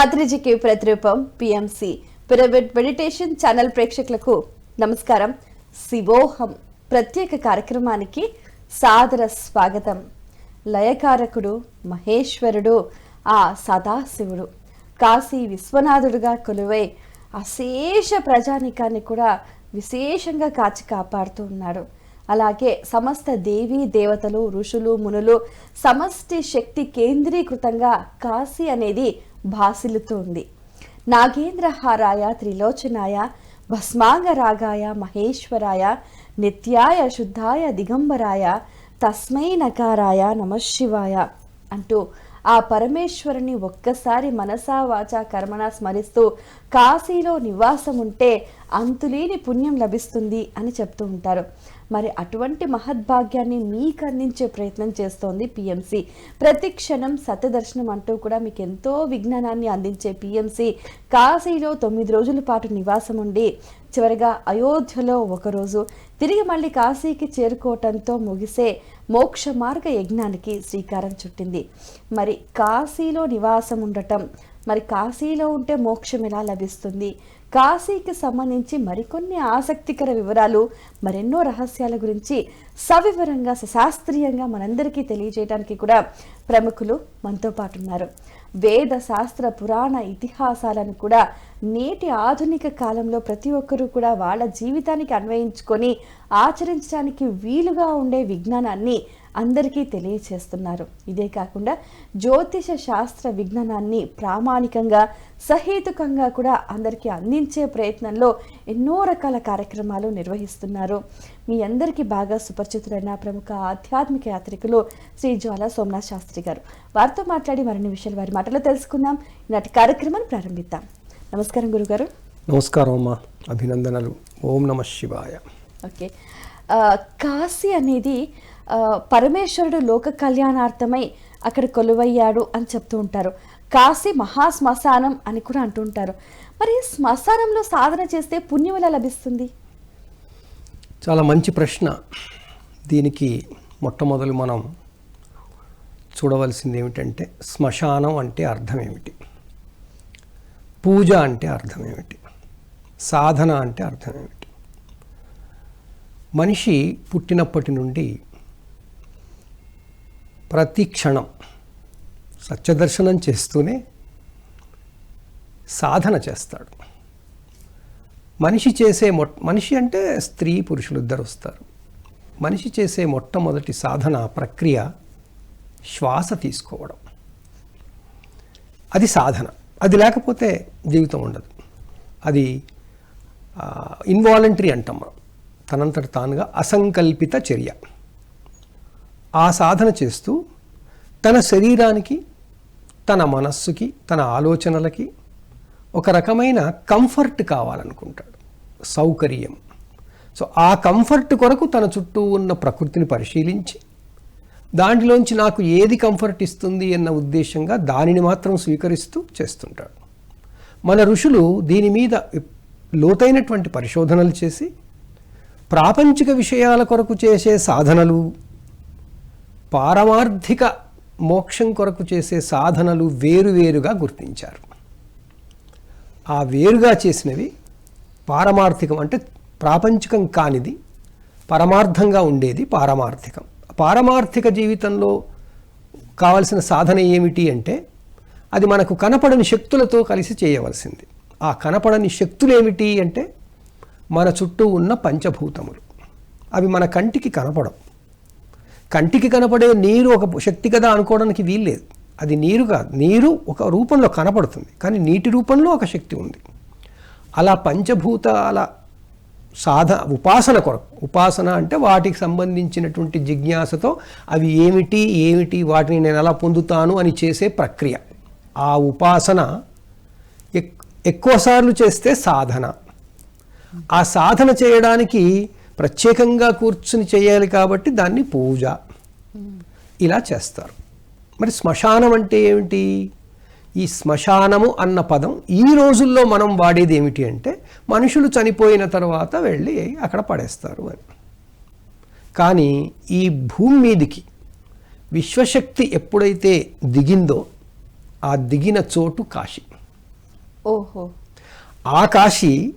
పత్రిజకి ప్రతిరూపం PMC. Pyramid meditation channel ప్రేక్షకులకు నమస్కారం. శివోహం ప్రత్యేక కార్యక్రమానికి సాదర స్వాగతం. లయకారకుడు మహేశ్వరుడు ఆ సదాశివుడు. కాశీ విశ్వనాథుడుగా కొలువై అశేష ప్రజానికాన్ని కూడా విశేషంగా కాచి కాపాడుతూ ఉన్నాడు. అలాగే సమస్త దేవీ దేవతలు ఋషులు మునులు సమష్టి శక్తి కేంద్రీకృతంగా కాశీ అనేది భాసిల్లుతోంది. నాగేంద్రహారాయ త్రిలోచనాయ భస్మాంగరాగాయ మహేశ్వరాయ నిత్యాయ శుద్ధాయ దిగంబరాయ తస్మై నకారాయ నమశివాయ అంటూ ఆ పరమేశ్వరుని ఒక్కసారి మనసా వాచా కర్మణ స్మరిస్తూ కాశీలో నివాసం ఉంటే అంతులేని పుణ్యం లభిస్తుంది అని చెప్తూ ఉంటారు. మరి అటువంటి మహద్భాగ్యాన్ని మీకు అందించే ప్రయత్నం చేస్తోంది పిఎంసి. ప్రతి క్షణం సత్యదర్శనం అంటూ కూడా మీకు ఎంతో విజ్ఞానాన్ని అందించే పిఎంసి కాశీలో తొమ్మిది రోజుల పాటు నివాసం ఉండి చివరిగా అయోధ్యలో ఒకరోజు తిరిగి మళ్ళీ కాశీకి చేరుకోవటంతో ముగిసే మోక్ష మార్గ యజ్ఞానికి శ్రీకారం చుట్టింది. మరి కాశీలో నివాసం ఉండటం మరి కాశీలో ఉంటే మోక్షం ఎలా లభిస్తుంది? కాశీకి సంబంధించి మరికొన్ని ఆసక్తికర వివరాలు మరెన్నో రహస్యాల గురించి సవివరంగా సశాస్త్రీయంగా మనందరికీ తెలియజేయడానికి కూడా ప్రముఖులు మనతో పాటు ఉన్నారు వేద శాస్త్ర పురాణ ఇతిహాసాలను కూడా నేటి ఆధునిక కాలంలో ప్రతి ఒక్కరూ కూడా వాళ్ళ జీవితానికి అన్వయించుకొని ఆచరించడానికి వీలుగా ఉండే విజ్ఞానాన్ని అందరికీ తెలియచేస్తున్నారు. ఇదే కాకుండా జ్యోతిష శాస్త్ర విజ్ఞానాన్ని ప్రామాణికంగా సహేతుకంగా కూడా అందరికీ అందించే ప్రయత్నంలో ఎన్నో రకాల కార్యక్రమాలు నిర్వహిస్తున్నారు. మీ అందరికీ బాగా సుపరిచితులైన ప్రముఖ ఆధ్యాత్మిక యాత్రికులు శ్రీ జ్వాల సోమనాథ్ శాస్త్రి గారు. వారితో మాట్లాడి మరిన్ని విషయాలు వారి మాటలో తెలుసుకుందాం. ఈనాటి కార్యక్రమాన్ని ప్రారంభిద్దాం. నమస్కారం గురుగారు. నమస్కారం అమ్మా. అభినందనలు. ఓం నమ శివాయ. ఓకే. కాశీ అనేది పరమేశ్వరుడు లోక కళ్యాణార్థమై అక్కడ కొలువయ్యాడు అని చెప్తూ ఉంటారు. కాశీ మహా శ్మశానం అని కూడా అంటూ ఉంటారు. మరి శ్మశానంలో సాధన చేస్తే పుణ్యం ఎలా లభిస్తుంది? చాలా మంచి ప్రశ్న. దీనికి మొట్టమొదలు మనం చూడవలసింది ఏమిటంటే శ్మశానం అంటే అర్థం ఏమిటి? పూజ అంటే అర్థం ఏమిటి? సాధన అంటే అర్థం ఏమిటి? మనిషి పుట్టినప్పటి నుండి ప్రతి క్షణం సత్యదర్శనం చేస్తూనే సాధన చేస్తాడు. మనిషి చేసే మొట్ మనిషి అంటే స్త్రీ పురుషులు ఇద్దరు వస్తారు. మనిషి చేసే మొట్టమొదటి సాధన ప్రక్రియ శ్వాస తీసుకోవడం. అది సాధన. అది లేకపోతే జీవితం ఉండదు. అది ఇన్వాలంటరీ అంటాం మనం. తనంతట తానుగా అసంకల్పిత చర్య. ఆ సాధన చేస్తూ తన శరీరానికి తన మనస్సుకి తన ఆలోచనలకి ఒక రకమైన కంఫర్ట్ కావాలనుకుంటాడు. సౌకర్యం. సో ఆ కంఫర్ట్ కొరకు తన చుట్టూ ఉన్న ప్రకృతిని పరిశీలించి దాంట్లోంచి నాకు ఏది కంఫర్ట్ ఇస్తుంది అన్న ఉద్దేశంగా దానిని మాత్రం స్వీకరిస్తూ చేస్తుంటాడు. మన ఋషులు దీని మీద లోతైనటువంటి పరిశోధనలు చేసి ప్రాపంచిక విషయాల కొరకు చేసే సాధనలు పారమార్థిక మోక్షం కొరకు చేసే సాధనలు వేరువేరుగా గుర్తించారు. ఆ వేరుగా చేసినవి పారమార్థికం అంటే ప్రాపంచికం కానిది పరమార్థంగా ఉండేది పారమార్థికం. పారమార్థిక జీవితంలో కావలసిన సాధన ఏమిటి అంటే అది మనకు కనపడని శక్తులతో కలిసి చేయవలసింది. ఆ కనపడని శక్తులు ఏమిటి అంటే మన చుట్టూ ఉన్న పంచభూతములు. అవి మన కంటికి కనపడవు. కంటికి కనపడే నీరు ఒక శక్తి కదా అనుకోవడానికి వీల్లేదు. అది నీరు కాదు. నీరు ఒక రూపంలో కనపడుతుంది. కానీ నీటి రూపంలో ఒక శక్తి ఉంది. అలా పంచభూతాల సాధ ఉపాసన కొరకు. ఉపాసన అంటే వాటికి సంబంధించినటువంటి జిజ్ఞాసతో అవి ఏమిటి ఏమిటి వాటిని నేను ఎలా పొందుతాను అని చేసే ప్రక్రియ. ఆ ఉపాసన ఎక్ ఎక్కువసార్లు చేస్తే సాధన. ఆ సాధన చేయడానికి ప్రత్యేకంగా కూర్చుని చేయాలి కాబట్టి దాన్ని పూజ. ఇలా చేస్తారు. మరి శ్మశానం అంటే ఏమిటి? ఈ శ్మశానము అన్న పదం ఈ రోజుల్లో మనం వాడేది ఏమిటి అంటే మనుషులు చనిపోయిన తర్వాత వెళ్ళి అక్కడ పడేస్తారు అని. కానీ ఈ భూమి మీదికి విశ్వశక్తి ఎప్పుడైతే దిగిందో ఆ దిగిన చోటు కాశీ. ఓహో. ఆ కాశీ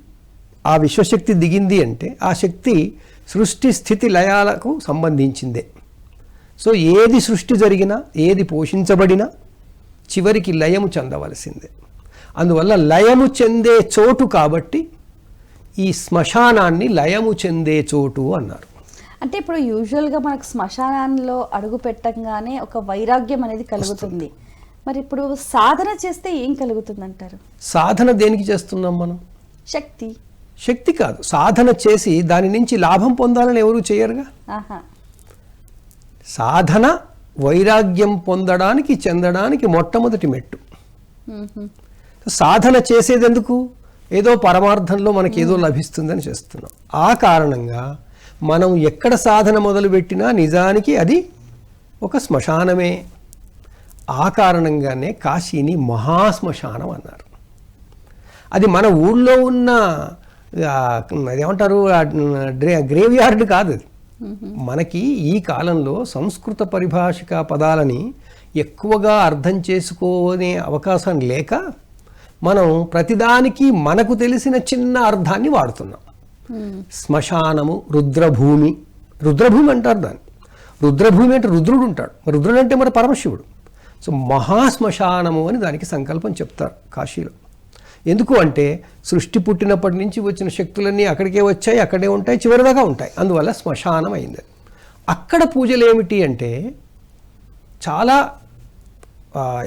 ఆ విశ్వశక్తి దిగింది అంటే ఆ శక్తి సృష్టి స్థితి లయాలకు సంబంధించిందే. సో ఏది సృష్టి జరిగినా ఏది పోషించబడినా చివరికి లయము చెందవలసిందే. అందువల్ల లయము చెందే చోటు కాబట్టి ఈ శ్మశానాన్ని లయము చెందే చోటు అన్నారు. అంటే ఇప్పుడు యూజువల్గా మనకు శ్మశానంలో అడుగు పెట్టంగానే ఒక వైరాగ్యం అనేది కలుగుతుంది. మరి ఇప్పుడు సాధన చేస్తే ఏం కలుగుతుంది అంటారు సాధన దేనికి చేస్తున్నాం మనం? శక్తి. శక్తి కాదు. సాధన చేసి దాని నుంచి లాభం పొందాలని ఎవరు చేయరుగా? సాధన వైరాగ్యం పొందడానికి చెందడానికి మొట్టమొదటి మెట్టు. సాధన చేసేది ఎందుకు? ఏదో పరమార్థంలో మనకి ఏదో లభిస్తుందని చేస్తున్నాం. ఆ కారణంగా మనం ఎక్కడ సాధన మొదలుపెట్టినా నిజానికి అది ఒక శ్మశానమే. ఆ కారణంగానే కాశీని మహాశ్మశానం అన్నారు. అది మన ఊళ్ళో ఉన్న అదేమంటారు? గ్రేవ్ యార్డ్ కాదు అది. మనకి ఈ కాలంలో సంస్కృత పరిభాషిక పదాలని ఎక్కువగా అర్థం చేసుకోనే అవకాశం లేక మనం ప్రతిదానికి మనకు తెలిసిన చిన్న అర్థాన్ని వాడుతున్నాం. శ్మశానము రుద్రభూమి రుద్రభూమి అంటారు దాన్ని. రుద్రభూమి అంటే రుద్రుడు ఉంటాడు. రుద్రుడు అంటే మరి పరమశివుడు. సో మహాశ్మశానము అని దానికి సంకల్పం చెప్తారు కాశీలో. ఎందుకు అంటే సృష్టి పుట్టినప్పటి నుంచి వచ్చిన శక్తులన్నీ అక్కడికే వచ్చాయి అక్కడే ఉంటాయి చివరిదాకా ఉంటాయి. అందువల్ల శ్మశానం అయింది. అక్కడ పూజలు ఏమిటి అంటే చాలా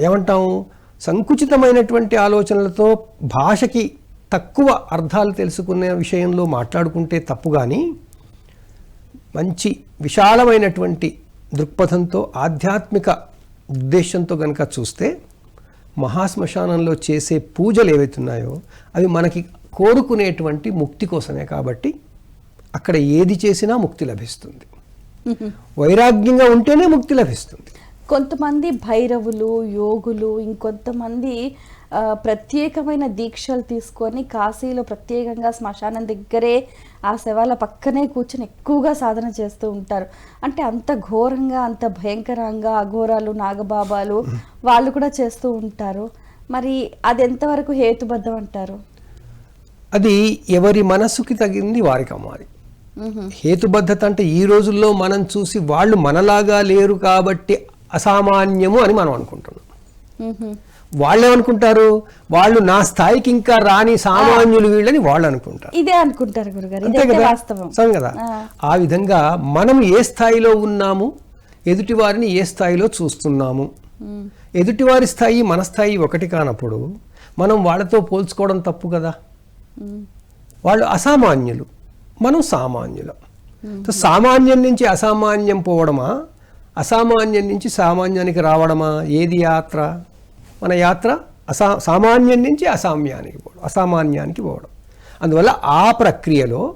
ఏమంటాం సంకుచితమైనటువంటి ఆలోచనలతో భాషకి తక్కువ అర్థాలు తెలుసుకునే విషయంలో మాట్లాడుకుంటే తప్పు కానీ మంచి విశాలమైనటువంటి దృక్పథంతో ఆధ్యాత్మిక ఉద్దేశంతో కనుక చూస్తే మహాశ్మశానంలో చేసే పూజలు ఏవైతున్నాయో అవి మనకి కోరుకునేటువంటి ముక్తి కోసమే కాబట్టి అక్కడ ఏది చేసినా ముక్తి లభిస్తుంది. వైరాగ్యంగా ఉంటేనే ముక్తి లభిస్తుంది. కొంతమంది భైరవులు యోగులు ఇంకొంతమంది ప్రత్యేకమైన దీక్షలు తీసుకొని కాశీలో ప్రత్యేకంగా శ్మశానం దగ్గరే ఆ శవాల పక్కనే కూర్చొని ఎక్కువగా సాధన చేస్తూ ఉంటారు. అంటే అంత ఘోరంగా అంత భయంకరంగా అఘోరాలు నాగబాబాలు వాళ్ళు కూడా చేస్తూ ఉంటారు. మరి అది ఎంతవరకు హేతుబద్ధం అంటారు? అది ఎవరి మనసుకి తగింది వారికి అమ్మాలి. హేతుబద్ధత అంటే ఈ రోజుల్లో మనం చూసి వాళ్ళు మనలాగా లేరు కాబట్టి అసామాన్యము అని మనం అనుకుంటున్నాం. మ్హూ. వాళ్ళు నా స్థాయికి ఇంకా రాని సామాన్యులు వీళ్ళని వాళ్ళు అనుకుంటారు ఇదే అనుకుంటారు గురుగారు. అంతే కదా? వాస్తవం. సరే కదా? ఆ. విధంగా మనం ఏ స్థాయిలో ఉన్నాము ఎదుటి వారిని ఏ స్థాయిలో చూస్తున్నాము? ఎదుటివారి స్థాయి మన స్థాయి ఒకటి కానప్పుడు మనం వాళ్ళతో పోల్చుకోవడం తప్పు కదా? వాళ్ళు అసామాన్యులు. మనం సామాన్యులం. సామాన్యం నుంచి అసామాన్యం పోవడమా? అసామాన్యం నుంచి సామాన్యానికి రావడమా? ఏది యాత్ర? మన యాత్ర అసా సామాన్యం నుంచి అసామ్యానికి పోవడం అసామాన్యానికి పోవడం. అందువల్ల ఆ ప్రక్రియలో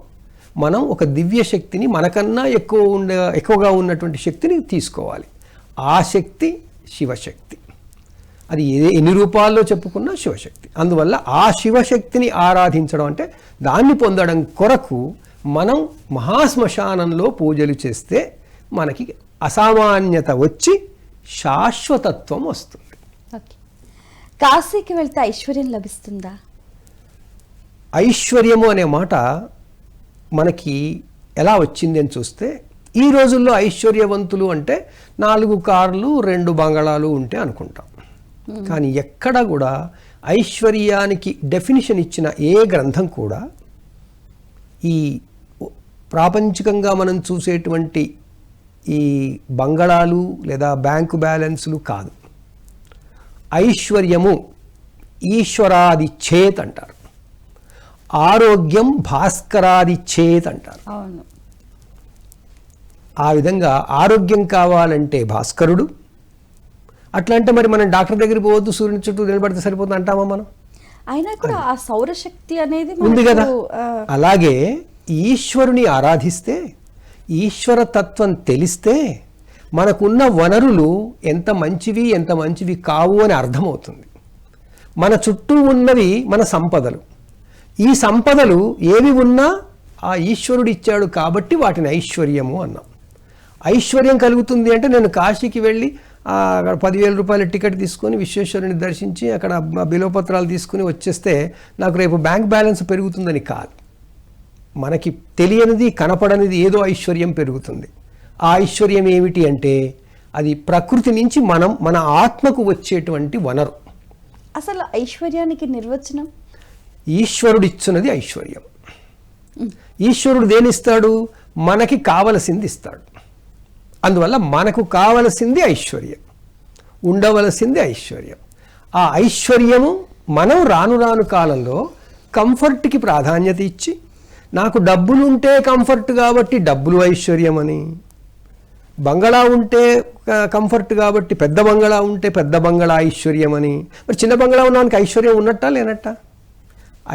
మనం ఒక దివ్య శక్తిని మనకన్నా ఎక్కువ ఉండ ఎక్కువగా ఉన్నటువంటి శక్తిని తీసుకోవాలి. ఆ శక్తి శివశక్తి. అది ఏ ఎన్ని రూపాల్లో చెప్పుకున్నా శివశక్తి. అందువల్ల ఆ శివశక్తిని ఆరాధించడం అంటే దాన్ని పొందడం కొరకు మనం మహాశ్మశానంలో పూజలు చేస్తే మనకి అసామాన్యత వచ్చి శాశ్వతత్వం వస్తుంది. కాశీకి వెళ్తే ఐశ్వర్యం లభిస్తుందా? ఐశ్వర్యము అనే మాట మనకి ఎలా వచ్చింది అని చూస్తే ఈ రోజుల్లో ఐశ్వర్యవంతులు అంటే నాలుగు కార్లు రెండు బంగళాలు ఉంటే అనుకుంటాం. కానీ ఎక్కడ కూడా ఐశ్వర్యానికి డెఫినిషన్ ఇచ్చిన ఏ గ్రంథం కూడా ఈ ప్రాపంచికంగా మనం చూసేటువంటి ఈ బంగళాలు లేదా బ్యాంకు బ్యాలెన్స్లు కాదు. ఐశ్వర్యము ఈశ్వరాది చేత్ అంటారు. ఆరోగ్యం భాస్కరాది చేత్ అంటారు. ఆ విధంగా ఆరోగ్యం కావాలంటే భాస్కరుడు. అట్లా అంటే మరి మనం డాక్టర్ దగ్గరికి పోవద్దు సూర్యుని చుట్టూ నిలబడితే సరిపోతుంది అంటామా మనం? అయినా కూడా ఆ సౌరశక్తి అనేది ఉంది కదా. అలాగే ఈశ్వరుని ఆరాధిస్తే ఈశ్వర తత్వం తెలిస్తే మనకున్న వనరులు ఎంత మంచివి ఎంత మంచివి కావు అని అర్థమవుతుంది. మన చుట్టూ ఉన్నవి మన సంపదలు. ఈ సంపదలు ఏవి ఉన్నా ఆ ఈశ్వరుడు ఇచ్చాడు కాబట్టి వాటిని ఐశ్వర్యము అన్నాం. ఐశ్వర్యం కలుగుతుంది అంటే నేను కాశీకి వెళ్ళి అక్కడ పదివేల రూపాయల టికెట్ తీసుకొని విశ్వేశ్వరుని దర్శించి అక్కడ బిలోపత్రాలు తీసుకుని వచ్చేస్తే నాకు రేపు బ్యాంక్ బ్యాలెన్స్ పెరుగుతుందని కాదు. మనకి తెలియనిది కనపడనిది ఏదో ఐశ్వర్యం పెరుగుతుంది. ఆ ఐశ్వర్యం ఏమిటి అంటే అది ప్రకృతి నుంచి మనం మన ఆత్మకు వచ్చేటువంటి వనరు. అసలు ఐశ్వర్యానికి నిర్వచనం? ఈశ్వరుడు ఇచ్చున్నది ఐశ్వర్యం ఈశ్వరుడు దేనిస్తాడు? మనకి కావలసింది ఇస్తాడు. అందువల్ల మనకు కావలసింది ఐశ్వర్యం. ఉండవలసింది ఐశ్వర్యం. ఆ ఐశ్వర్యము మనం రాను రాను కాలంలో కంఫర్ట్కి ప్రాధాన్యత ఇచ్చి నాకు డబ్బులు ఉంటే కంఫర్ట్ కాబట్టి డబ్బులు ఐశ్వర్యం అని బంగళా ఉంటే కంఫర్ట్ కాబట్టి పెద్ద బంగళా ఉంటే పెద్ద బంగళా ఐశ్వర్యం అని. మరి చిన్న బంగళా ఉన్నవానికి ఐశ్వర్యం ఉన్నట్టా లేనట్టా?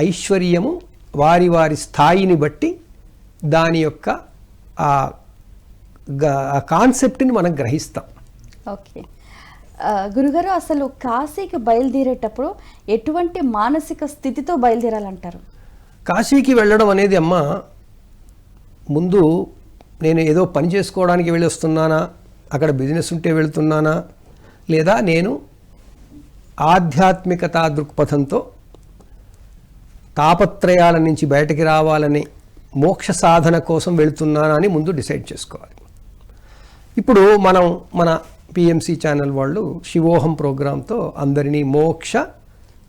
ఐశ్వర్యము వారి వారి స్థాయిని బట్టి దాని యొక్క ఆ కాన్సెప్ట్ని మనం గ్రహిస్తాం. ఓకే. గురుగారు అసలు కాశీకి బయలుదేరేటప్పుడు ఎటువంటి మానసిక స్థితితో బయలుదేరాలంటారు? కాశీకి వెళ్ళడం అనేది అమ్మ ముందు నేను ఏదో పని చేసుకోవడానికి వెళ్ళి వస్తున్నానా అక్కడ బిజినెస్ ఉంటే వెళ్తున్నానా? లేదా నేను ఆధ్యాత్మికతా దృక్పథంతో తాపత్రయాల నుంచి బయటకి రావాలని మోక్ష సాధన కోసం వెళ్తున్నానా అని ముందు డిసైడ్ చేసుకోవాలి. ఇప్పుడు మనం మన పిఎంసి ఛానల్ వాళ్ళు శివోహం ప్రోగ్రాంతో అందరినీ మోక్ష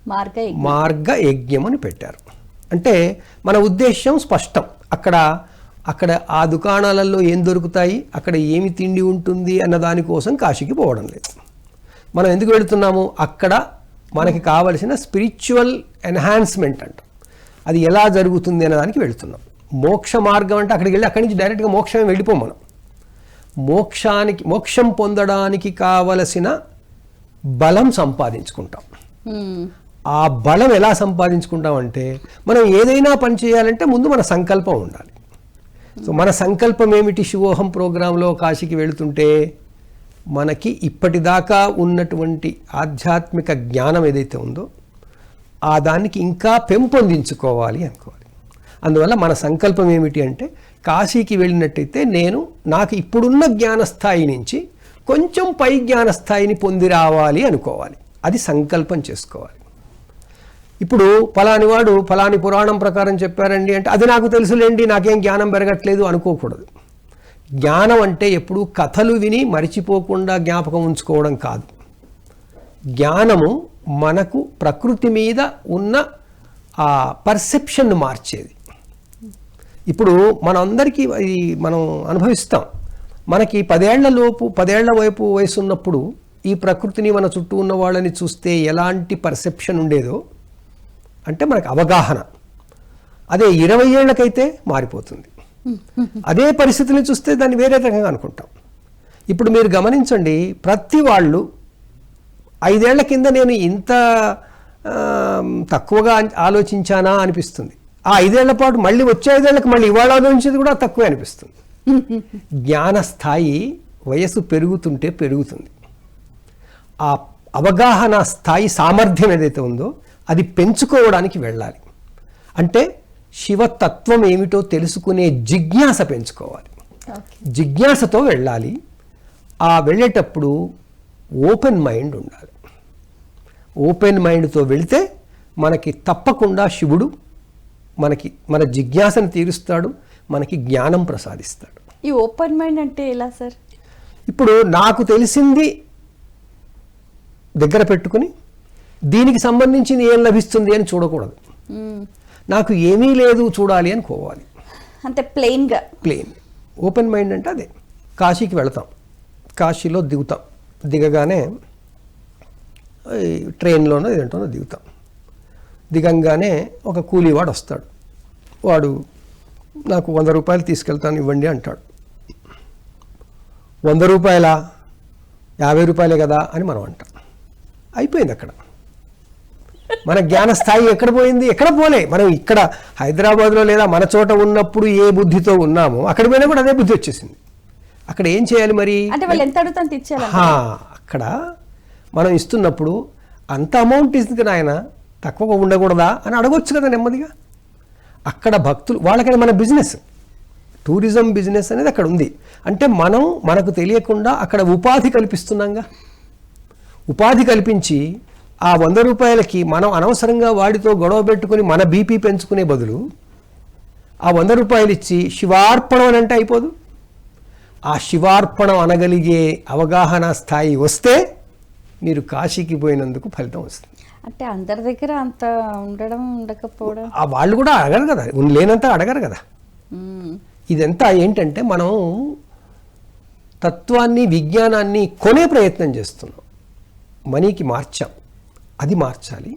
మార్గ యజ్ఞం. మార్గ యజ్ఞం అని పెట్టారు. అంటే మన ఉద్దేశం స్పష్టం. అక్కడ అక్కడ ఆ దుకాణాలలో ఏం దొరుకుతాయి? అక్కడ ఏమి తిండి ఉంటుంది అన్న దానికోసం కాశీకి పోవడం లేదు. మనం ఎందుకు వెళుతున్నాము? అక్కడ మనకి కావలసిన స్పిరిచువల్ ఎన్హాన్స్మెంట్ అంట. అది ఎలా జరుగుతుంది అనే దానికి వెళుతున్నాం. మోక్ష మార్గం అంటే అక్కడికి వెళ్ళి అక్కడి నుంచి డైరెక్ట్గా మోక్షం వెళ్ళిపోం మనం. మోక్షానికి మోక్షం పొందడానికి కావలసిన బలం సంపాదించుకుంటాం. ఆ బలం ఎలా సంపాదించుకుంటామంటే మనం ఏదైనా పని చేయాలంటే ముందు మన సంకల్పం ఉండాలి. సో మన సంకల్పం ఏమిటి శివోహం ప్రోగ్రాంలో కాశీకి వెళుతుంటే? మనకి ఇప్పటిదాకా ఉన్నటువంటి ఆధ్యాత్మిక జ్ఞానం ఏదైతే ఉందో ఆ దానికి ఇంకా పెంపొందించుకోవాలి అనుకోవాలి. అందువల్ల మన సంకల్పం ఏమిటి అంటే కాశీకి వెళ్ళినట్టయితే నేను నాకు ఇప్పుడున్న జ్ఞానస్థాయి నుంచి కొంచెం పై జ్ఞానస్థాయిని పొంది రావాలి అనుకోవాలి. అది సంకల్పం చేసుకోవాలి. ఇప్పుడు ఫలాని వాడు ఫలాని పురాణం ప్రకారం చెప్పారండి అంటే అది నాకు తెలుసులేండి నాకేం జ్ఞానం పెరగట్లేదు అనుకోకూడదు. జ్ఞానం అంటే ఎప్పుడు కథలు విని మరిచిపోకుండా జ్ఞాపకం ఉంచుకోవడం కాదు. జ్ఞానము మనకు ప్రకృతి మీద ఉన్న ఆ పర్సెప్షన్ను మార్చేది. ఇప్పుడు మనందరికీ ఇది మనం అనుభవిస్తాం. మనకి పదేళ్ళలోపు పదేళ్ళ వైపు వయసు ఉన్నప్పుడు ఈ ప్రకృతిని మన చుట్టూ ఉన్న వాళ్ళని చూస్తే ఎలాంటి పర్సెప్షన్ ఉండేదో అంటే మనకు అవగాహన. అదే ఇరవై ఏళ్ళకైతే మారిపోతుంది. అదే పరిస్థితిని చూస్తే దాన్ని వేరే రకంగా అనుకుంటాం. ఇప్పుడు మీరు గమనించండి ప్రతి వాళ్ళు ఐదేళ్ళ కింద నేను ఇంత తక్కువగా ఆలోచించానా అనిపిస్తుంది. ఆ ఐదేళ్ళ పాటు మళ్ళీ వచ్చే ఐదేళ్ళకు మళ్ళీ ఇవాళ ఆలోచించేది కూడా తక్కువే అనిపిస్తుంది. జ్ఞాన స్థాయి వయసు పెరుగుతుంటే పెరుగుతుంది. ఆ అవగాహన స్థాయి సామర్థ్యం ఏదైతే ఉందో అది పెంచుకోవడానికి వెళ్ళాలి. అంటే శివతత్వం ఏమిటో తెలుసుకునే జిజ్ఞాస పెంచుకోవాలి. జిజ్ఞాసతో వెళ్ళాలి. ఆ వెళ్ళేటప్పుడు ఓపెన్ మైండ్ ఉండాలి. ఓపెన్ మైండ్తో వెళితే మనకి తప్పకుండా శివుడు మనకి మన జిజ్ఞాసను తీరుస్తాడు మనకి జ్ఞానం ప్రసాదిస్తాడు. ఈ ఓపెన్ మైండ్ అంటే ఎలా సార్? ఇప్పుడు నాకు తెలిసింది దగ్గర పెట్టుకుని దీనికి సంబంధించింది ఏం లభిస్తుంది అని చూడకూడదు. నాకు ఏమీ లేదు చూడాలి అని కోవాలి. అంటే ప్లెయిన్గా ప్లేన్ ఓపెన్ మైండ్ అంటే అదే. కాశీకి వెళతాం. కాశీలో దిగుతాం. దిగగానే ట్రైన్లోనో ఏదంటోనో దిగుతాం. దిగంగానే ఒక కూలీవాడు వస్తాడు. వాడు నాకు వంద రూపాయలు తీసుకెళ్తాను ఇవ్వండి అంటాడు. వంద రూపాయల? యాభై రూపాయలే కదా అని మనం అంటాం. అయిపోయింది అక్కడ. మన జ్ఞాన స్థాయి ఎక్కడ పోయింది? ఎక్కడ పోలే. మనం ఇక్కడ హైదరాబాద్లో లేదా మన చోట ఉన్నప్పుడు ఏ బుద్ధితో ఉన్నామో అక్కడ పోయినా కూడా అదే బుద్ధి వచ్చేసింది. అక్కడ ఏం చేయాలి మరి? అంటే వాళ్ళు ఎంత అక్కడ? మనం ఇస్తున్నప్పుడు అంత అమౌంట్ ఇస్తుంది నాయన తక్కువగా ఉండకూడదా అని అడగొచ్చు కదా నెమ్మదిగా. అక్కడ భక్తులు వాళ్ళకని మన బిజినెస్. టూరిజం బిజినెస్ అనేది అక్కడ ఉంది. అంటే మనం మనకు తెలియకుండా అక్కడ ఉపాధి కల్పిస్తున్నాంగా. ఉపాధి కల్పించి ఆ వంద రూపాయలకి మనం అనవసరంగా వాడితో గొడవ పెట్టుకుని మన బీపీ పెంచుకునే బదులు ఆ వంద రూపాయలు ఇచ్చి శివార్పణం అని అంటే అయిపోదు. ఆ శివార్పణం అనగలిగే అవగాహన స్థాయి వస్తే మీరు కాశీకి పోయినందుకు ఫలితం వస్తుంది. అంటే అందరి దగ్గర అంత ఉండడం ఉండకపోవడం. ఆ వాళ్ళు కూడా అడగరు కదా. లేనంత అడగరు కదా. ఇదంతా ఏంటంటే మనం తత్వాన్ని విజ్ఞానాన్ని కొనే ప్రయత్నం చేస్తున్నాం. మనీకి మార్చాం. అది మార్చాలి.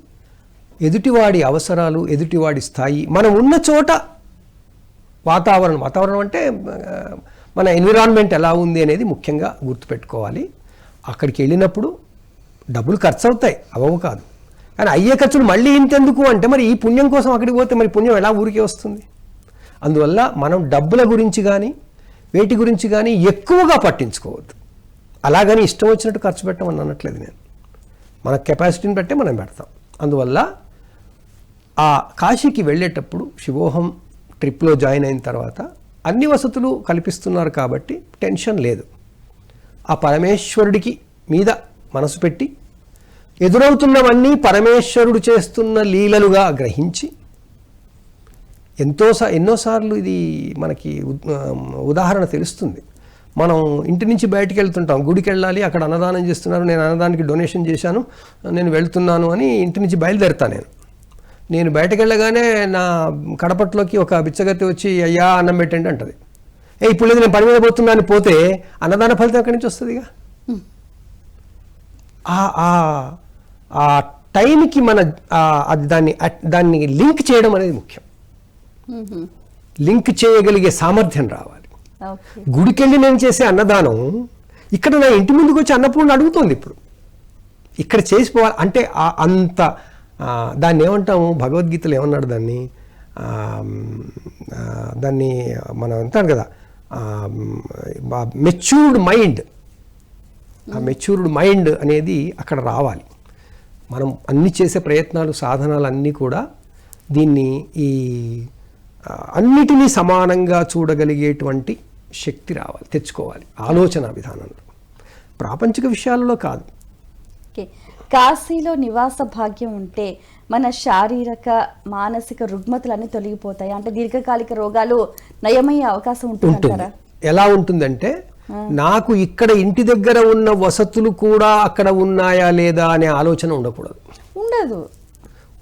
ఎదుటివాడి అవసరాలు ఎదుటివాడి స్థాయి మనం ఉన్న చోట వాతావరణం వాతావరణం అంటే మన ఎన్విరాన్మెంట్ ఎలా ఉంది అనేది ముఖ్యంగా గుర్తుపెట్టుకోవాలి. అక్కడికి వెళ్ళినప్పుడు డబ్బులు ఖర్చు అవుతాయి అవవు కాదు. కానీ అయ్యే ఖర్చులు మళ్ళీ ఇంతెందుకు అంటే మరి ఈ పుణ్యం కోసం అక్కడికి పోతే మరి పుణ్యం ఎలా ఊరికే వస్తుంది? అందువల్ల మనం డబ్బుల గురించి కానీ వేటి గురించి కానీ ఎక్కువగా పట్టించుకోవద్దు. అలాగని ఇష్టం వచ్చినట్టు ఖర్చు పెట్టమని అనట్లేదు నేను. మన కెపాసిటీని బట్టే మనం పెడతాం. అందువల్ల ఆ కాశీకి వెళ్ళేటప్పుడు శివోహం ట్రిప్లో జాయిన్ అయిన తర్వాత అన్ని వసతులు కల్పిస్తున్నారు కాబట్టి టెన్షన్ లేదు. ఆ పరమేశ్వరుడికి మీద మనసు పెట్టి ఎదురవుతున్నవన్నీ పరమేశ్వరుడు చేస్తున్న లీలలుగా గ్రహించి ఎంతో ఎన్నోసార్లు ఇది మనకి ఉదాహరణ తెలుస్తుంది. మనం ఇంటి నుంచి బయటికి వెళ్తుంటాం. గుడికి వెళ్ళాలి అక్కడ అన్నదానం చేస్తున్నారు నేను అన్నదానికి డొనేషన్ చేశాను నేను వెళ్తున్నాను అని ఇంటి నుంచి బయలుదేరుతా నేను. నేను బయటకు వెళ్ళగానే నా కడపట్లోకి ఒక బిచ్చగత్తి వచ్చి అయ్యా అన్నం పెట్టండి అంటది. ఏ ఇప్పుడు లేదు నేను పని మీద పోతున్నా అని పోతే అన్నదాన ఫలితం ఎక్కడి నుంచి వస్తుందిగా ఆ- ఆ- ఆ టైంకి మన దాన్ని దాన్ని లింక్ చేయడం అనేది ముఖ్యం. లింక్ చేయగలిగే సామర్థ్యం రావాలి. గుడికెళ్ళి నేను చేసే అన్నదానం ఇక్కడ నా ఇంటి ముందుకు వచ్చి అన్నపూర్ణ అడుగుతోంది ఇప్పుడు. ఇక్కడ చేసిపోవాలి అంటే అంత దాన్ని ఏమంటాము? భగవద్గీతలో ఏమన్నాడు దాన్ని? దాన్ని మనం అంటారు కదా మెచ్యూర్డ్ మైండ్ ఆ మెచ్యూర్డ్ మైండ్ అనేది అక్కడ రావాలి. మనం అన్ని చేసే ప్రయత్నాలు సాధనాలు అన్నీ కూడా దీన్ని ఈ అన్నిటినీ సమానంగా చూడగలిగేటువంటి శక్తి రావాలి తెచ్చుకోవాలి. ఆలోచన విధానంలో. ప్రాపంచిక విషయాలలో కాదు. కాశీలో నివాస భాగ్యం ఉంటే మన శారీరక మానసిక రుగ్మతలన్నీ తొలగిపోతాయి. అంటే దీర్ఘకాలిక రోగాలు నయమయ్యే అవకాశం ఉంటుంది ఎలా ఉంటుందంటే నాకు ఇక్కడ ఇంటి దగ్గర ఉన్న వసతులు కూడా అక్కడ ఉన్నాయా లేదా అనే ఆలోచన ఉండకూడదు. ఉండదు.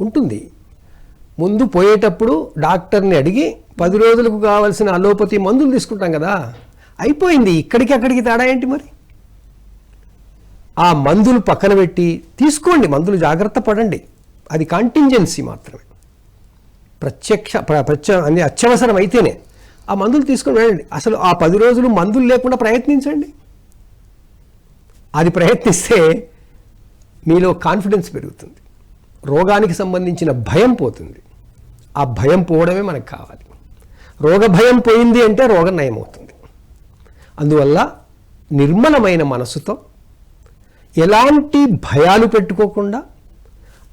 ఉంటుంది. ముందు పోయేటప్పుడు డాక్టర్ని అడిగి పది రోజులకు కావాల్సిన అలోపతి మందులు తీసుకుంటాం కదా. అయిపోయింది. ఇక్కడికి అక్కడికి తేడా ఏంటి మరి? ఆ మందులు పక్కన పెట్టి తీసుకోండి. మందులు జాగ్రత్త పడండి. అది కాంటింజెన్సీ మాత్రమే. ప్రత్యక్ష ప్ర- ప్రత్య అన్ని అత్యవసరం అయితేనే ఆ మందులు తీసుకొని వెళ్ళండి. అసలు ఆ పది రోజులు మందులు లేకుండా ప్రయత్నించండి. అది ప్రయత్నిస్తే మీలో కాన్ఫిడెన్స్ పెరుగుతుంది. రోగానికి సంబంధించిన భయం పోతుంది. ఆ భయం పోవడమే మనకు కావాలి. రోగ భయం పోయింది అంటే రోగం నయమవుతుంది అందువల్ల నిర్మలమైన మనసుతో ఎలాంటి భయాలు పెట్టుకోకుండా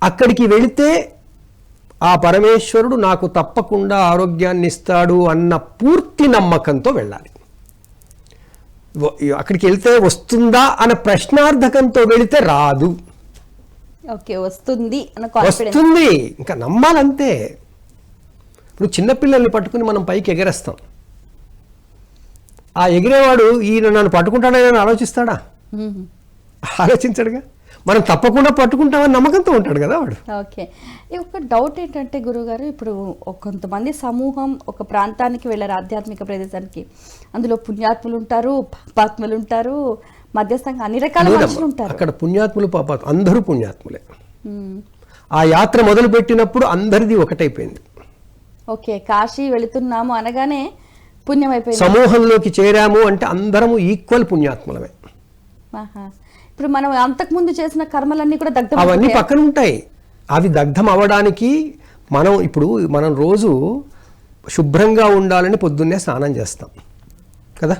అక్కడికి వెళితే ఆ పరమేశ్వరుడు నాకు తప్పకుండా ఆరోగ్యాన్ని ఇస్తాడు అన్న పూర్తి నమ్మకంతో వెళ్ళాలి. అక్కడికి వెళ్తే వస్తుందా అన్న ప్రశ్నార్థకంతో వెళితే రాదు. ఓకే వస్తుంది వస్తుంది. ఇంకా నమ్మాలంతే. ఇప్పుడు చిన్నపిల్లల్ని పట్టుకుని మనం పైకి ఎగరేస్తాం. ఆ ఎగిరేవాడు ఈయన నన్ను పట్టుకుంటాడని ఆలోచిస్తాడా? ఆలోచించడుగా? మనం తప్పకుండా పట్టుకుంటామని నమ్మకంతో ఉంటాడు కదా వాడు. ఓకే. ఒక డౌట్ ఏంటంటే గురుగారు ఇప్పుడు కొంతమంది సమూహం ఒక ప్రాంతానికి వెళ్ళారు ఆధ్యాత్మిక ప్రదేశానికి. అందులో పుణ్యాత్ములు ఉంటారు పాపాత్ములు ఉంటారు మధ్యస్థంగా అన్ని రకాల. మనుషులు ఉంటారు. అక్కడ పుణ్యాత్ములు పాప అందరూ పుణ్యాత్ములే. ఆ యాత్ర మొదలు పెట్టినప్పుడు అందరిది ఒకటైపోయింది. ఓకే కాశీ వెళుతున్నాము అనగానే పుణ్యం అయిపోయింది సమూహంలోకి చేరాము అంటే అందరము ఈక్వల్ పుణ్యాత్ములమే. ఇప్పుడు మనం అంతకుముందు చేసిన కర్మలన్నీ కూడా దగ్ధం అవన్నీ. పక్కన ఉంటాయి. అవి దగ్ధం అవ్వడానికి మనం ఇప్పుడు మనం రోజు శుభ్రంగా ఉండాలని పొద్దున్నే స్నానం చేస్తాం. కదా?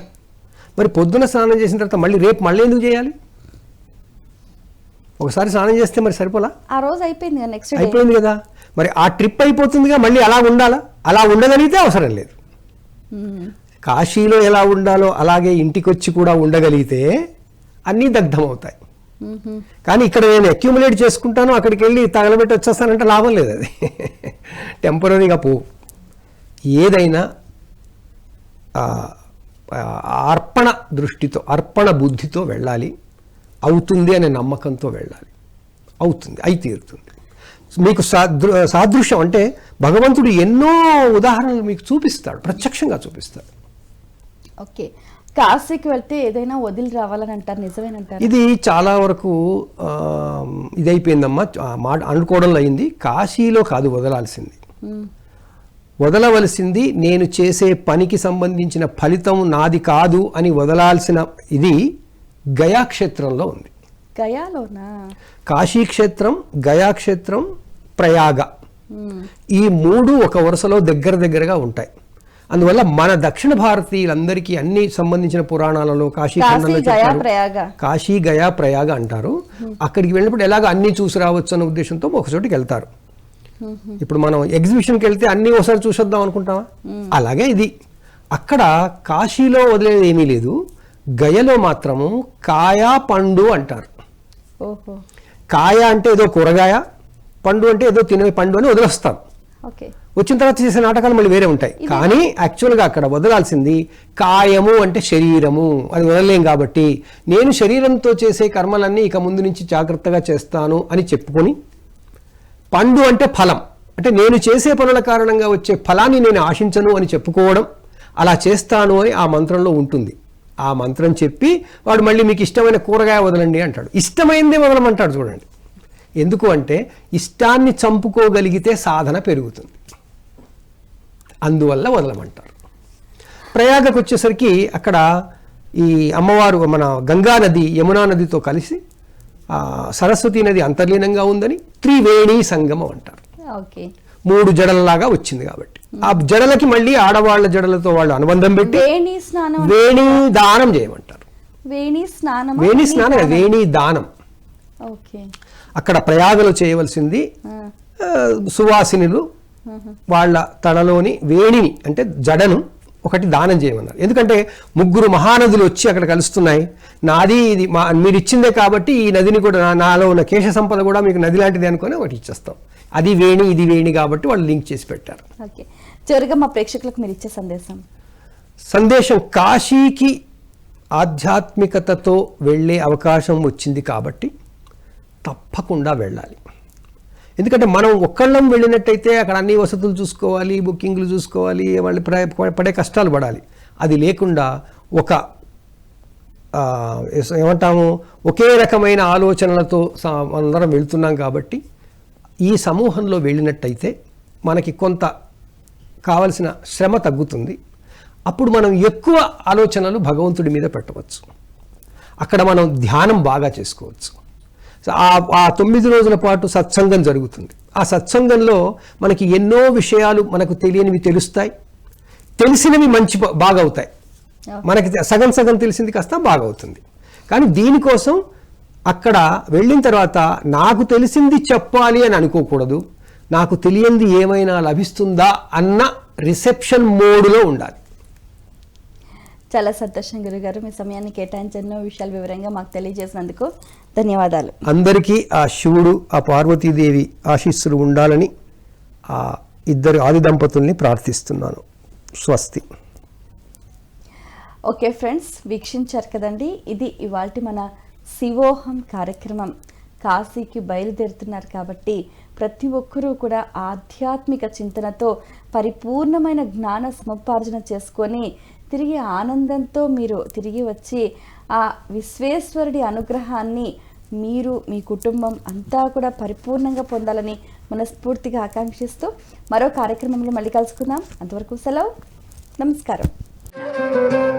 మరి పొద్దున్న స్నానం చేసిన తర్వాత మళ్ళీ రేపు మళ్ళీ ఎందుకు చేయాలి? ఒకసారి స్నానం చేస్తే మరి సరిపోలా? ఆ రోజు అయిపోయింది కదా నెక్స్ట్ అయిపోయింది కదా? మరి ఆ ట్రిప్ అయిపోతుందిగా మళ్ళీ అలా ఉండాలా? అలా ఉండగలిగితే అవసరం లేదు. కాశీలో ఎలా ఉండాలో అలాగే ఇంటికొచ్చి కూడా ఉండగలిగితే అన్నీ దగ్ధమవుతాయి. కానీ ఇక్కడ నేను అక్యూములేట్ చేసుకుంటాను అక్కడికి వెళ్ళి తగలబెట్టి వచ్చేస్తానంటే లాభం లేదు అది. టెంపరీగా పో ఏదైనా అర్పణ దృష్టితో అర్పణ బుద్ధితో వెళ్ళాలి. అవుతుంది అనే నమ్మకంతో వెళ్ళాలి. అవుతుంది అయి తీరుతుంది. మీకు సాదృ సాదృశ్యం అంటే భగవంతుడు ఎన్నో ఉదాహరణలు మీకు చూపిస్తాడు ప్రత్యక్షంగా చూపిస్తాడు. ఓకే. కాశీకి వెళ్తే ఏదైనా వదిలి రావాలని అంటారు నిజమేనంటారు? ఇది చాలా వరకు ఇదైపోయిందమ్మా. మాట అనుకోవడంలో అయింది. కాశీలో కాదు వదలాల్సింది. వదలవలసింది నేను చేసే పనికి సంబంధించిన ఫలితం నాది కాదు అని వదలాల్సిన ఇది గయాక్షేత్రంలో ఉంది. గయాలోనా? కాశీ క్షేత్రం గయాక్షేత్రం ప్రయాగ. ఈ మూడు ఒక వరుసలో దగ్గర దగ్గరగా ఉంటాయి. అందువల్ల మన దక్షిణ భారతీయులందరికీ అన్ని సంబంధించిన పురాణాలలో కాశీ కాశీ ఖండంలో గయా. ప్రయాగ. కాశీ గయా ప్రయాగ అంటారు. అక్కడికి వెళ్ళినప్పుడు ఎలాగ అన్ని చూసి రావచ్చు అన్న ఉద్దేశంతో ఒక చోటికి వెళ్తారు. ఇప్పుడు మనం ఎగ్జిబిషన్కి వెళ్తే అన్ని ఒకసారి చూసొద్దాం అనుకుంటామా అలాగే ఇది. అక్కడ కాశీలో వదిలేది ఏమీ లేదు. గయలో మాత్రము కాయ పండు అంటారు. కాయ అంటే ఏదో కూరగాయ పండు అంటే ఏదో తినే పండు అని వదిలేస్తాం. ఓకే. వచ్చిన తర్వాత చేసే నాటకాలు మళ్ళీ వేరే ఉంటాయి. కానీ యాక్చువల్గా అక్కడ వదలాల్సింది కాయము అంటే శరీరము. అది వదలలేం కాబట్టి నేను శరీరంతో చేసే కర్మలన్నీ ఇక ముందు నుంచి జాగ్రత్తగా చేస్తాను అని చెప్పుకొని పండు అంటే ఫలం. అంటే నేను చేసే పనుల కారణంగా వచ్చే ఫలాన్ని నేను ఆశించను అని చెప్పుకోవడం అలా చేస్తాను అని ఆ మంత్రంలో ఉంటుంది. ఆ మంత్రం చెప్పి వాడు మళ్ళీ మీకు ఇష్టమైన కూరగాయ వదలండి అంటాడు. ఇష్టమైందే వదలమంటాడు చూడండి. ఎందుకు అంటే ఇష్టాన్ని చంపుకోగలిగితే సాధన పెరుగుతుంది. అందువల్ల వదలమంటారు. ప్రయాగకు వచ్చేసరికి అక్కడ ఈ అమ్మవారు మన గంగా నది యమునా నదితో కలిసి ఆ, సరస్వతి నది అంతర్లీనంగా ఉందని త్రివేణి సంగమం అంటారు. ఓకే. మూడు జడలలాగా వచ్చింది కాబట్టి. ఆ జడలకి మళ్ళీ ఆడవాళ్ళ జడలతో వాళ్ళు అనుబంధం పెట్టి వేణి స్నానం వేణి దానం చేయమంటారు. వేణి స్నానం వేణి స్నానం వేణి దానం. ఓకే. అక్కడ ప్రయాగలో చేయవలసింది సువాసినులు వాళ్ళ తడలోని వేణిని అంటే జడను ఒకటి దానం చేయమన్నారు. ఎందుకంటే ముగ్గురు మహానదులు వచ్చి అక్కడ కలుస్తున్నాయి. నాది ఇది మా మీరు ఇచ్చిందే కాబట్టి ఈ నదిని కూడా నాలో ఉన్న కేశ సంపద కూడా మీకు నది లాంటిది అనుకొని ఒకటి ఇచ్చేస్తాం. అది వేణి ఇది వేణి కాబట్టి వాళ్ళు లింక్ చేసి పెట్టారు. చివరిగా మా ప్రేక్షకులకు మీరు ఇచ్చే సందేశం? సందేశం కాశీకి ఆధ్యాత్మికతతో వెళ్ళే అవకాశం వచ్చింది కాబట్టి తప్పకుండా వెళ్ళాలి. ఎందుకంటే మనం ఒక్కళ్ళం వెళ్ళినట్టయితే అక్కడ అన్ని వసతులు చూసుకోవాలి బుకింగ్లు చూసుకోవాలి వాళ్ళు పడే కష్టాలు పడాలి. అది లేకుండా ఒక ఏమంటాము ఒకే రకమైన ఆలోచనలతో స- అందరం వెళ్తున్నాం కాబట్టి ఈ సమూహంలో వెళ్ళినట్టయితే మనకి కొంత కావలసిన శ్రమ తగ్గుతుంది. అప్పుడు మనం ఎక్కువ ఆలోచనలు భగవంతుడి మీద పెట్టవచ్చు. అక్కడ మనం ధ్యానం బాగా చేసుకోవచ్చు. ఆ ఆ తొమ్మిది రోజుల పాటు సత్సంగం జరుగుతుంది. ఆ సత్సంగంలో మనకి ఎన్నో విషయాలు మనకు తెలియనివి తెలుస్తాయి. తెలిసినవి మంచి బాగవుతాయి. మనకి సగం సగం తెలిసింది కాస్త బాగవుతుంది. కానీ దీనికోసం అక్కడ వెళ్ళిన తర్వాత నాకు తెలిసింది చెప్పాలి అని అనుకోకూడదు. నాకు తెలియంది ఏమైనా లభిస్తుందా అన్న రిసెప్షన్ మోడ్లో ఉండాలి. చాలా సంతోషం గురుగారు. మీ సమయాన్ని కేటాయించి ఎన్నో విషయాలు వివరంగా మాకు తెలియజేసినందుకు ధన్యవాదాలు. అందరికీ ఆ శివుడు ఆ పార్వతీదేవి ఆశీస్సులు ఉండాలని ఆ ఇద్దరు ఆది దంపతుల్ని ప్రార్థిస్తున్నాను. స్వస్తి. ఓకే ఫ్రెండ్స్ వీక్షించారు కదండి. ఇది ఇవాల్టి మన శివోహం కార్యక్రమం. కాశీకి బయలుదేరుతున్నారు కాబట్టి ప్రతి ఒక్కరూ కూడా ఆధ్యాత్మిక చింతనతో పరిపూర్ణమైన జ్ఞాన సముపార్జన చేసుకొని తిరిగి ఆనందంతో మీరు తిరిగి వచ్చి ఆ విశ్వేశ్వరుడి అనుగ్రహాన్ని మీరు మీ కుటుంబం అంతా కూడా పరిపూర్ణంగా పొందాలని మనస్ఫూర్తిగా ఆకాంక్షిస్తూ మరో కార్యక్రమంలో మళ్ళీ కలుసుకుందాం. అంతవరకు సెలవు. నమస్కారం.